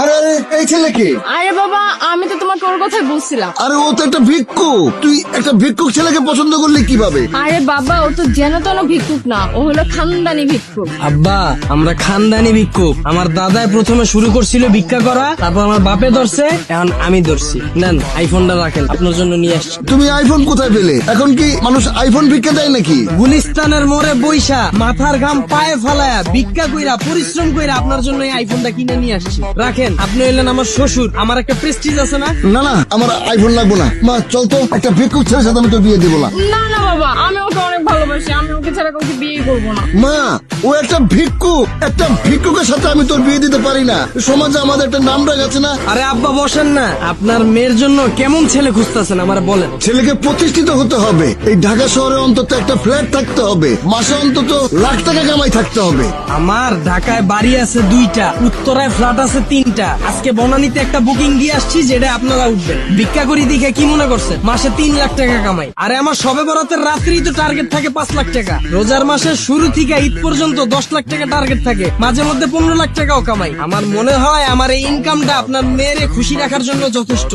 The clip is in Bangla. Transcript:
আরে আরে এই ছেলে কে? আরে বাবা আমি তো তোমাকে ওর কথাই বলছিলাম। আরে ও তো একটা ভিক্ষুক তুই একটা ভিক্ষুক ছেলেকে পছন্দ করলি কীভাবে? আরে বাবা ও তো যেন তেন ভিক্ষুক না ও হলো খানদানি ভিক্ষুক। আব্বা আমরা খানদানি ভিক্ষুক। আমার দাদাই প্রথমে শুরু করছিল ভিক্ষা করা তারপর আমার বাপে ধরছে এখন আমি ধরছি। নেন আইফোনটা রাখেন আপনার জন্য নিয়ে আসছি। তুমি আইফোন কোথায় পেলে? এখন কি মানুষ আইফোন ভিক্ষা দেয় নাকি? গুলিস্তানের মোড়ে বৈশা মাথার ঘাম পায়ে ফালায়া ভিক্ষা কইরা পরিশ্রম কইরা আপনার জন্য এই আইফোনটা কিনে নিয়ে আসছি। রাখেন। আপনি হইলেন আমার শ্বশুর আমার একটা প্রেস্টিজ আছে না? না না আমার আইফোন লাগবো না। মা চল তো একটা ভিক্ষুক ছেলের সাথে আমি তো বিয়ে দিব না। না না বাবা আমি ওকে অনেক ভালোবাসি আমি ওকে ছাড়া কাউকে বিয়ে করব না। মা ও একটা ভিক্ষুক একটা ভিক্ষুকের সাথে আমি তোর বিয়ে দিতে পারি না। সমাজে আমাদের একটা নাম আছে না? আরে আব্বা বসেন না। আপনার মেয়ের জন্য কেমন ছেলে খুঁজতেছেন আমার বলেন। ছেলেকে প্রতিষ্ঠিত হতে হবে। এই ঢাকা শহরে অন্তত একটা ফ্ল্যাট থাকতে হবে। মাসে অন্তত লাখ টাকা কামাই থাকতে হবে। আমার ঢাকায় বাড়ি আছে দুইটা উত্তরায় ফ্ল্যাট আছে তিনটা। আজকে বনানীতে একটা বুকিং দিয়ে আসছি যেটা আপনারা উঠবেন। ভিক্ষা করি দেখে কি মনে করছেন মাসে তিন লাখ টাকা কামাই। আরে আমার সবে বরাতের রাত্রি তো টার্গেট থাকে পাঁচ লাখ টাকা। রোজার মাসের শুরু থেকে ঈদ পর্যন্ত দশ লাখ টাকা টার্গেট থাকে। মাঝে মধ্যে পনেরো লাখ টাকাও কামাই। আমার মনে হয় আমার এই ইনকামটা আপনার মেয়েরে খুশি রাখার জন্য যথেষ্ট।